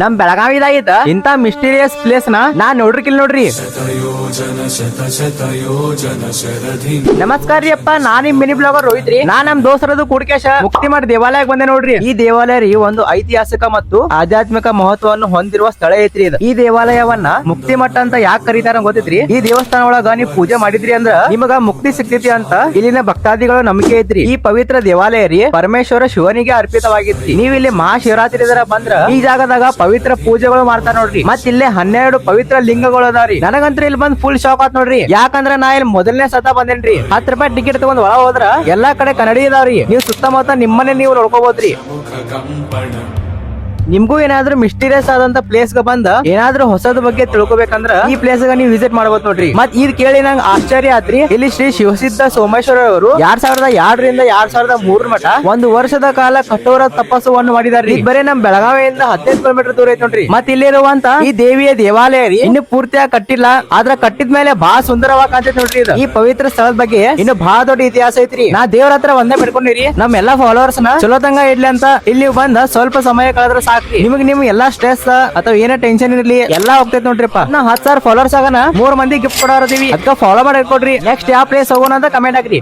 ನಮ್ ಬೆಳಗಾವಿದಾಗಿದ್ದ ಇಂತ ಮಿಸ್ಟೀರಿಯಸ್ ಪ್ಲೇಸ್ನ ನಾ ನೋಡ್ರಿಕಿಲ್ ನೋಡ್ರಿ. ನಮಸ್ಕಾರ ರೀ ಅಪ್ಪ ನಾ ನಿಮ್ ಮಿನಿ ಬ್ಲಾಗರ್ ರೋಹಿತ್ ರೀ. ನಾ ನಮ್ ದೋಸ್ತರದು ಕುಡ್ಕೇಶ. ಮುಕ್ತಿ ಮಾಡಿ ದೇವಾಲಯಕ್ಕೆ ಬಂದೆ ನೋಡ್ರಿ. ಈ ದೇವಾಲಯ ರೀ ಒಂದು ಐತಿಹಾಸಿಕ ಮತ್ತು ಆಧ್ಯಾತ್ಮಿಕ ಮಹತ್ವವನ್ನು ಹೊಂದಿರುವ ಸ್ಥಳ ಐತ್ರಿ ಇದು. ಈ ದೇವಾಲಯವನ್ನ ಮುಕ್ತಿ ಮಠ ಅಂತ ಯಾಕೆ ಕರೀತಾರ ಗೊತ್ತೈತ್ರಿ? ಈ ದೇವಸ್ಥಾನ ಒಳಗ ನೀವ್ ಪೂಜೆ ಮಾಡಿದ್ರಿ ಅಂದ್ರ ನಿಮಗ ಮುಕ್ತಿ ಸಿಗ್ತೈತಿ ಅಂತ ಇಲ್ಲಿನ ಭಕ್ತಾದಿಗಳ ನಂಬಿಕೆ ಐತ್ರಿ. ಈ ಪವಿತ್ರ ದೇವಾಲಯ ರೀ ಪರಮೇಶ್ವರ ಶಿವನಿಗೆ ಅರ್ಪಿತವಾಗಿತ್ರಿ. ನೀವ್ ಇಲ್ಲಿ ಮಹಾಶಿವರಾತ್ರಿ ಇದರ ಬಂದ್ರ ಈ ಜಾಗದಾಗ ಪವಿತ್ರ ಪೂಜೆಗಳು ಮಾಡ್ತಾರ ನೋಡ್ರಿ. ಮತ್ ಇಲ್ಲೇ ಹನ್ನೆರಡು ಪವಿತ್ರ ಲಿಂಗಗಳು ಅದಾವ್ರಿ ನನಗಂತ್ರ ಇಲ್ಲಿ ಬಂದ್ ಫುಲ್ ಶಾಕ್ ಆತ್ ನೋಡ್ರಿ. ಯಾಕಂದ್ರ ನಾ ಇಲ್ಲಿ ಮೊದಲನೇ ಸತ ಬಂದೇನ್ರಿ. ಹತ್ತು ರೂಪಾಯಿ ಟಿಕೆಟ್ ತಗೊಂಡ್ ಒಳ ಹೋದ್ರ ಎಲ್ಲಾ ಕಡೆ ಕನ್ನಡಿ ಇದಾವ್ರಿ ನೀವು ಸುತ್ತಮುತ್ತ ನಿಮ್ಮನೆ ನೀವು ನೋಡ್ಕೋಬಹುದ್ರಿ ನಿಮ್ಗೂ ಏನಾದ್ರೂ ಮಿಸ್ಟೀರಿಯಸ್ ಆದಂತ ಪ್ಲೇಸ್ಗೆ ಬಂದ ಏನಾದ್ರೂ ಹೊಸದ ಬಗ್ಗೆ ತಿಳ್ಕೊಬೇಕಂದ್ರ ಈ ಪ್ಲೇಸ್ಗೆ ನೀವು ವಿಸಿಟ್ ಮಾಡ್ಬೋದು ನೋಡ್ರಿ. ಮತ್ ಇದ್ ಕೇಳಿ ನಂಗ್ ಆಶ್ಚರ್ಯ ಆತ್ರಿ. ಇಲ್ಲಿ ಶ್ರೀ ಶಿವಸಿದ್ಧ ಸೋಮೇಶ್ವರ ಅವರು ಎರಡ್ ಸಾವಿರದ ಎರಡರಿಂದ ಎರಡ್ ಸಾವಿರದ ಮೂರ್ ಮಠ ಒಂದು ವರ್ಷದ ಕಾಲ ಕಠೋರ ತಪಸ್ಸವನ್ನು ಮಾಡಿದಾರ್ರಿ. ಬರೇ ಬರೀ ನಮ್ ಬೆಳಗಾವಿಯಿಂದ ಹದಿನೈದು ಕಿಲೋಮೀಟರ್ ದೂರ ಐತಿ ನೋಡ್ರಿ. ಮತ್ ಇಲ್ಲಿರುವಂತ ಈ ದೇವಿಯ ದೇವಾಲಯ ರೀ, ಇನ್ನು ಪೂರ್ತಿಯಾಗಿ ಕಟ್ಟಿಲ್ಲ, ಆದ್ರ ಕಟ್ಟಿದ ಮೇಲೆ ಬಹಳ ಸುಂದರವಾಗಿ ಕಾಣ್ತೈತಿ ನೋಡ್ರಿ ಇದು. ಈ ಪವಿತ್ರ ಸ್ಥಳದ ಬಗ್ಗೆ ಇನ್ನು ಬಹಳ ದೊಡ್ಡ ಇತಿಹಾಸ ಐತ್ರಿ. ನಾ ದೇವ್ರ ಹತ್ರ ಒಂದೇ ಬಿಡ್ಕೊಂಡಿರಿ ನಮ್ ಎಲ್ಲಾ ಫಾಲೋವರ್ಸ್ನ ಚಲೋತಂಗ ಇಡ್ಲಿ ಅಂತ ಇಲ್ಲಿ ಬಂದ ಸ್ವಲ್ಪ ಸಮಯ ಕಳೆದ್ರೆ ಸಾಕ್ರಿ ನಿಮಗ್ ನಿಮ್ ಎಲ್ಲಾ ಸ್ಟ್ರೆಸ್ ಅಥವಾ ಏನೇ ಟೆನ್ಷನ್ ಇರ್ಲಿ, ಎಲ್ಲಾ ಹೋಗ್ತೈತ್ ನೋಡ್ರಿಪ್ಪ. ನಾ ಹತ್ ಸಾವಿರ ಫಾಲೋವರ್ಸ್ ಆಗನ, ಮೂರ್ ಮಂದಿ ಗಿಫ್ಟ್ ಕೊಡೋರದೀವಿ ಅದಕ್ಕೆ ಫಾಲೋ ಮಾಡಿ ಕೊಡ್ರಿ. ನೆಕ್ಸ್ಟ್ ಯಾವ ಪ್ಲೇಸ್ ಹೋಗೋಣ ಅಂತ ಕಮೆಂಟ್ ಹಾಕ್ರಿ.